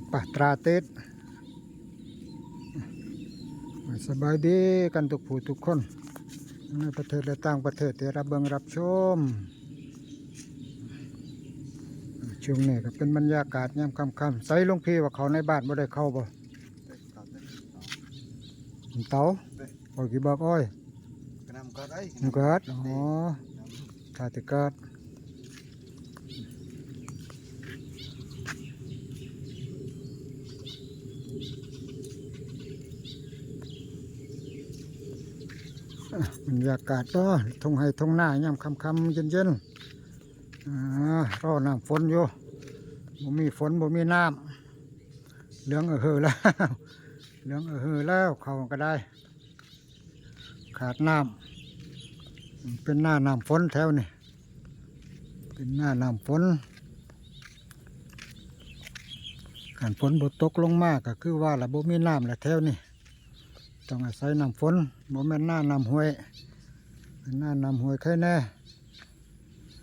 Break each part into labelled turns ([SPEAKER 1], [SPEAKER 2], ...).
[SPEAKER 1] ตุปะตราเต็ดสบายดีกันทุกผู้ทุกคนในประเทศและต่างประเทศที่รับเบิงรับชมช่วงนี้ก็เป็นบรรยากาศยามค่ำๆใส่หลวงพี่ว่าเขาในบ้านบ่ได้เข้าบ่เตาโอ้ยกี่บอกอ้อย
[SPEAKER 2] กระนำก็ได้
[SPEAKER 1] มันเกิดอ๋อถ้าจะเกิด บรรยากาศก็ทงให้ทงหน้ายามค่ำเย็นๆอ่ารอน้ำฝนอยู่บ่มีฝนบ่มีน้ำเหลืองเออเฮอแล้วเหลืองเออเฮอแล้วเขาก็ได้ ขาดน้ำเป็นหน้าน้ำฝนแถวนี่เป็นหน้าน้ำฝนการฝนบตกลงมากก็คือว่าละบ่มีน้ำละแถวนี่ ต้องอาศัยน้ำฝนบ่แม่นหน้าน้ำห้วยเป็นหน้าน้ำห้วยใครแน่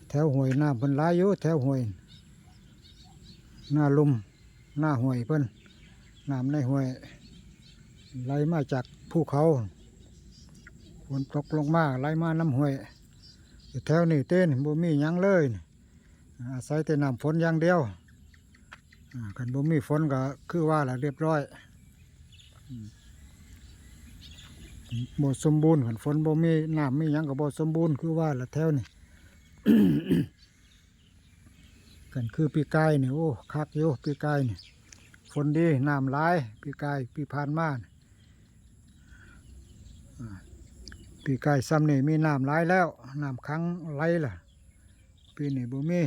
[SPEAKER 1] แถวห้วยน้ำเพิ่นหลายอยู่แถวห้วยหน้าลุมหน้าห้วยเพิ่นน้ำในห้วยไหลมาจากภูเขาฝนตกลงมาไหลมาน้ำห้วยอยู่แถวนี้เต้นบ่มียังเลยอาศัยแต่น้ำฝนอย่างเดียวอ่าคันบ่มีฝนก็คือว่าละเรียบร้อย บ่สมบูรณ์คันฝนบ่มีน้ำมียังก็บ่สมบูรณ์คือว่าละแถวนี้กันคือปีกายนี่โอ้คักอยู่ปีกายนี่ฝนดีน้ำหลายปีกายปีผ่านมานี่ปีกายซ้ำนี่มีน้ำไหลายแล้วน้ำค้างไหลล่ะ ปีนี้บ่มี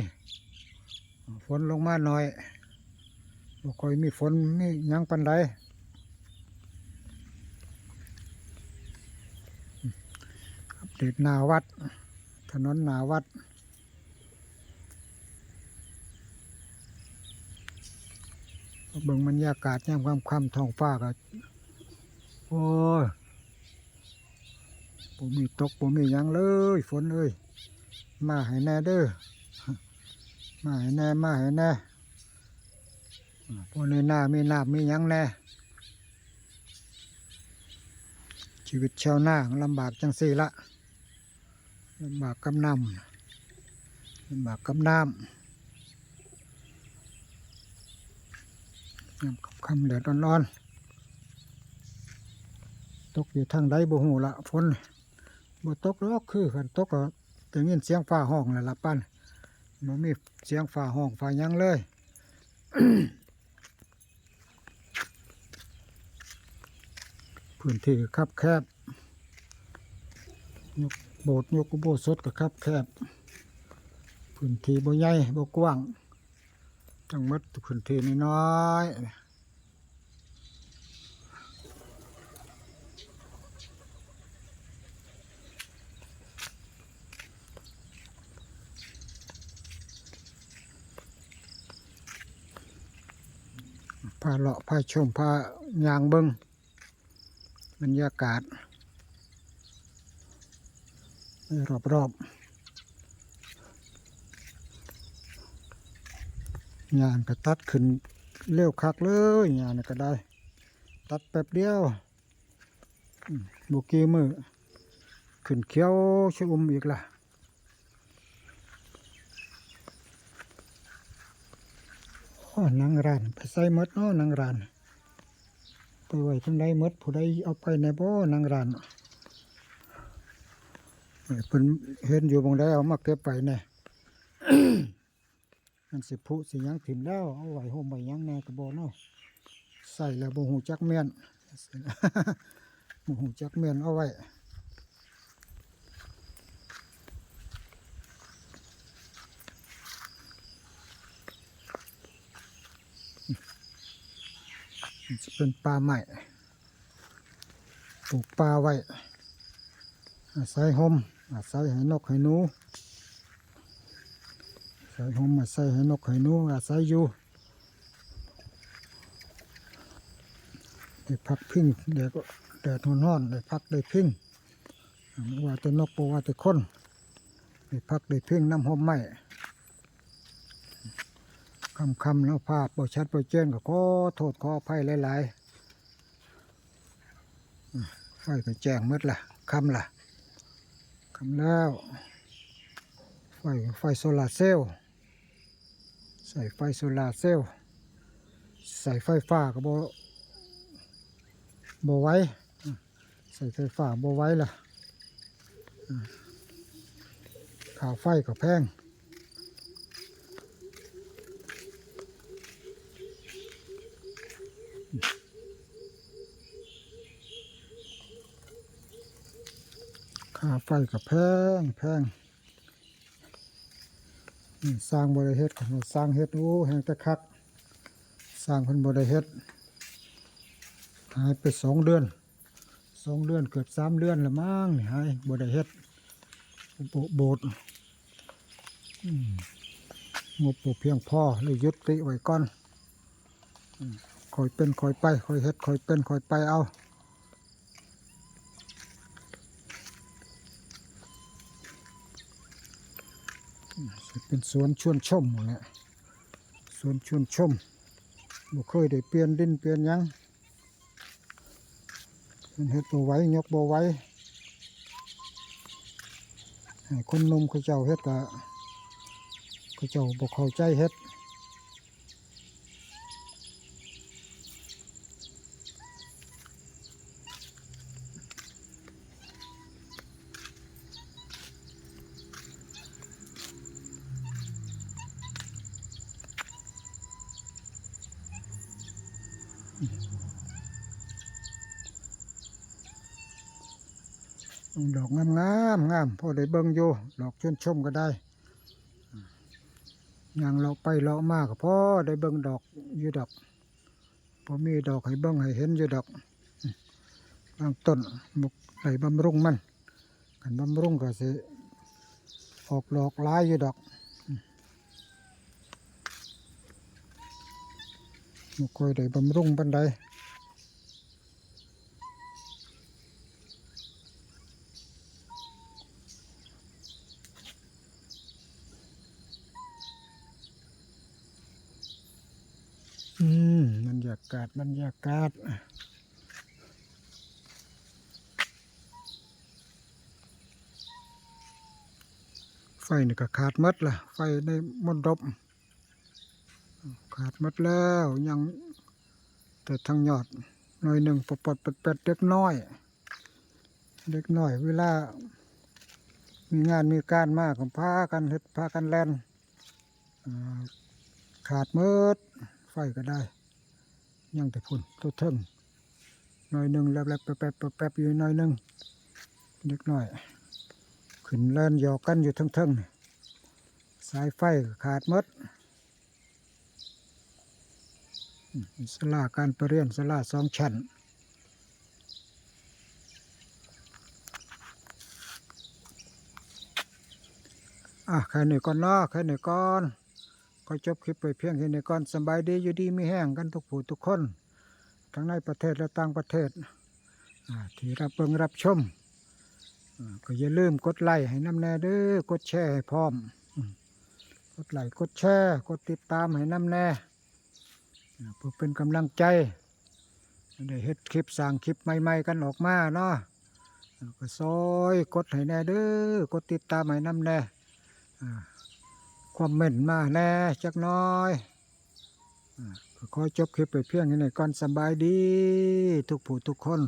[SPEAKER 1] ฝนลงมาหน่อยบ่ค่อยมีฝนมียังปันใด อัปเดนาวัด ถนนนาวัด เบิ่งบรรยากาศยามค่ำค่ำท้องฟ้าก็โอ้ยผมมีตกผมมียังเลย ฝนเอ้ยมาให้แน่เด้อมาให้แน่มาให้แน่พวกในหน้ามีน้ำมียังแน่ชีวิตชาวนาลำบากจังสี่ละ ลำบากกำนำลำบากกำน้ำยามคำๆแดดร้อนๆตกอยู่ทางใดบ่หูละฝนบ่ตกหรอกคือคันตกก็จะยินเสียงฟ้าห้องนั่นล่ะปั้นบ่มีเสียงฟ้าห้องฟ้ายังเลยพื้นที่คับแคบ โบสถ์ยกโบสถก็ครับแคบพื้นที่บ่ใหญ่บ่กว้างทั้งหมดพื้นที่น้อยพาเลาะพาชมพายางเบิงบรรยากาศ รอบรอบๆงานก็ตัดขึ้นเร็วคักเลยงานก็ได้ ตัดแป๊บเดียวบุกี้มือขึ้นเขียวชอุ่มอีกล่ะโอ้นางรานไปใส่มดเนาะนางราน ไปไว้ทั้งใดหมดผู้ใดเอาไปในบ่อนางราน เพิ่นเห็นอยู่บงใดเอามาเก็บไปแน่มันสิผุสิยังถิ่มแล้วเอาไว้ห่มไว้หยังแน่ก็บ่เนาะใส่แล้วบ่ฮู้จักแม่นบ่ฮู้จักแม่นเอาไว้จะเป็นป่าใหม่ปลูกป่าไว้อาศัยห่ม อาศัยให้นกให้หนูอาศัยห่มอาศัยให้นกให้หนูอาศัยอยู่ได้พักพิงเดี๋ยวก็แดดร้อนๆได้พักได้พิงไม่ว่าจะนกบ่ว่าจะคนได้พักได้พิงน้ำห่มไม้คำคำแล้วภาพบ่ชัดบ่เจนก็ขอโทษขออภัยหลายๆไฟก็แจ้งมืดละคำละ ทำแล้ว ไฟไฟโซลาร์เซลล์ใส่ไฟโซลาร์เซลล์ใส่ไฟฟ้าก็บ่บ่ไว้ ใส่ไฟฟ้าบ่ไว้ล่ะข่าไฟก็แพง ค่าไฟก็แพงแพงนี่สร้างบริเฮ็ดของสร้างเฮ็ดโอ้แห่งตะคัก สร้างพิ่นบริเฮ็ดหายไปสองเดือนสองเดือนเกือบสามเดือนละมั้งนี่หายบริเฮ็ดโบโบสถ์อืมงบบ่เพียงพอเลยยุติไว้ก่อนคอยเป็นคอยไปคอยเฮ็ดคอยเป็นคอยไปเอา เป็นสวนชวนชมหมดแหละสวนชวนชมบ่เคยได้เปลี่ยนดินเปลี่ยนยังเป็นเฮ็ดบ่ไว้ยกบ่ไว้คนนมเขาเจ้าเฮ็ดกะเขาเจ้าบ่เข้าใจเฮ็ด ดอกงามงามๆงามพอได้เบิ่งอยู่ดอกชวนชมก็ได้ย่างเราไปเรามากพอได้เบิ่งดอกอยู่ดอกพอมีดอกให้เบิ่งให้เห็นอยู่ดอกบางต้นมุกไหลบำรุงมันกันบำรุงก็สิออกดอกลายอยู่ดอกมุกคอยได้บำรุงปันใด อืมบรรยากาศบรรยากาศไฟนี่ก็ขาดหมดละไฟในมนต์รบขาดหมดแล้วยัง แต่ทางยอดหน่อยหนึ่งปดปดเป็ดเป็ดเล็กน้อย เล็กน้อย เวลา มีงานมีการมากก็พากันเฮ็ดพากันแล่นขาดมืดไฟก็ได้ ยังแต่พุ่นตัวเทิงหน่อยหนึ่งแล้วแป๊บแป๊บแป๊บอยู่หน่อยหนึ่งเล็กน้อย ขึ้นแล่นหยอกกันอยู่ทั้งเทิงสายไฟขาดมดอืมสลาการประเรียนสลาสองชั้นอะแค่นี้ก่อนเนาะแค่นี้ก่อน ก็จบคลิปไปเพียงแค่นี้ก่อนสบายดีอยู่ดีไมีแห้งกันทุกผู้ทุกคน ทั้งในประเทศและต่างประเทศที่รับเบิงรับชมก็อย่าลืมกดไลค์ให้น้ำแน่เด้อกดแชร์ให้พร้อม กดไลค์กดแชร์ กดติดตามให้น้ำแน่อ่าเพื่อเป็นกำลังใจได้เฮ็ดคลิปสร้างคลิปใหม่ๆกันออกมาเนาะก็ซอยกดให้แน่เด้อกดติดตามให้น้ำแน่อ่า ความเม่นมาแน่จักน้อยอขอจบคลิปไปเพียงแค่นี้ก่อนสบายดี ทุกผู้ทุกคน